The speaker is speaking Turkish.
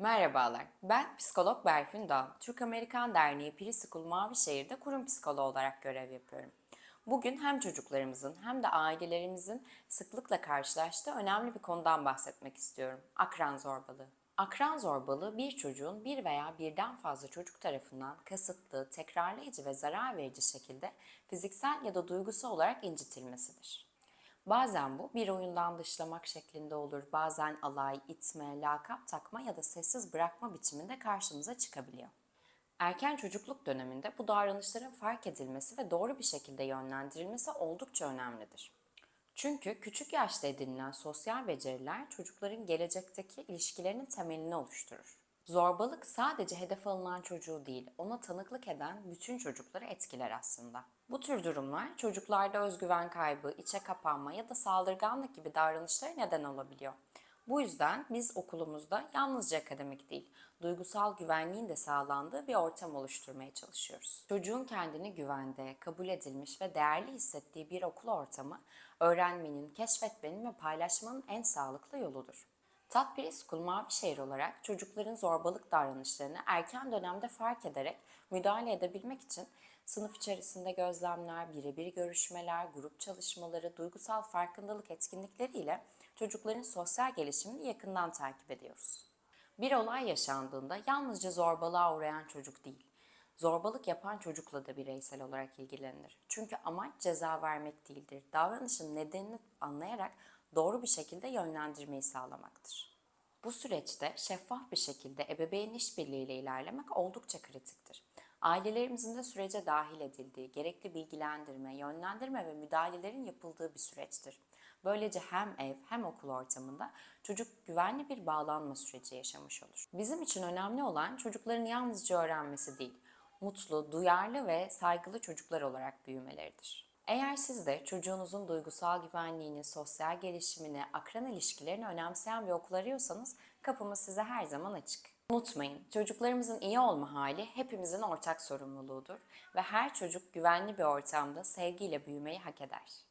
Merhabalar, ben psikolog Berfin Dağ. Türk-Amerikan Derneği Preschool Mavişehir'de kurum psikoloğu olarak görev yapıyorum. Bugün hem çocuklarımızın hem de ailelerimizin sıklıkla karşılaştığı önemli bir konudan bahsetmek istiyorum. Akran zorbalığı. Akran zorbalığı bir çocuğun bir veya birden fazla çocuk tarafından kasıtlı, tekrarlayıcı ve zarar verici şekilde fiziksel ya da duygusal olarak incitilmesidir. Bazen bu bir oyundan dışlamak şeklinde olur. Bazen alay, itme, lakap takma ya da sessiz bırakma biçiminde karşımıza çıkabiliyor. Erken çocukluk döneminde bu davranışların fark edilmesi ve doğru bir şekilde yönlendirilmesi oldukça önemlidir. Çünkü küçük yaşta edinilen sosyal beceriler çocukların gelecekteki ilişkilerinin temelini oluşturur. Zorbalık sadece hedef alınan çocuğu değil, ona tanıklık eden bütün çocukları etkiler aslında. Bu tür durumlar çocuklarda özgüven kaybı, içe kapanma ya da saldırganlık gibi davranışlara neden olabiliyor. Bu yüzden biz okulumuzda yalnızca akademik değil, duygusal güvenliğin de sağlandığı bir ortam oluşturmaya çalışıyoruz. Çocuğun kendini güvende, kabul edilmiş ve değerli hissettiği bir okul ortamı, öğrenmenin, keşfetmenin ve paylaşmanın en sağlıklı yoludur. Tat Preschool Mavişehir olarak çocukların zorbalık davranışlarını erken dönemde fark ederek müdahale edebilmek için sınıf içerisinde gözlemler, birebir görüşmeler, grup çalışmaları, duygusal farkındalık etkinlikleriyle çocukların sosyal gelişimini yakından takip ediyoruz. Bir olay yaşandığında yalnızca zorbalığa uğrayan çocuk değil, zorbalık yapan çocukla da bireysel olarak ilgilenilir. Çünkü amaç ceza vermek değildir. Davranışın nedenini anlayarak doğru bir şekilde yönlendirmeyi sağlamaktır. Bu süreçte şeffaf bir şekilde ebeveyn işbirliğiyle ilerlemek oldukça kritiktir. Ailelerimizin de sürece dahil edildiği, gerekli bilgilendirme, yönlendirme ve müdahalelerin yapıldığı bir süreçtir. Böylece hem ev hem okul ortamında çocuk güvenli bir bağlanma süreci yaşamış olur. Bizim için önemli olan çocukların yalnızca öğrenmesi değil, mutlu, duyarlı ve saygılı çocuklar olarak büyümeleridir. Eğer siz de çocuğunuzun duygusal güvenliğini, sosyal gelişimini, akran ilişkilerini önemseyen bir okul arıyorsanız kapımız size her zaman açık. Unutmayın, çocuklarımızın iyi olma hali hepimizin ortak sorumluluğudur ve her çocuk güvenli bir ortamda sevgiyle büyümeyi hak eder.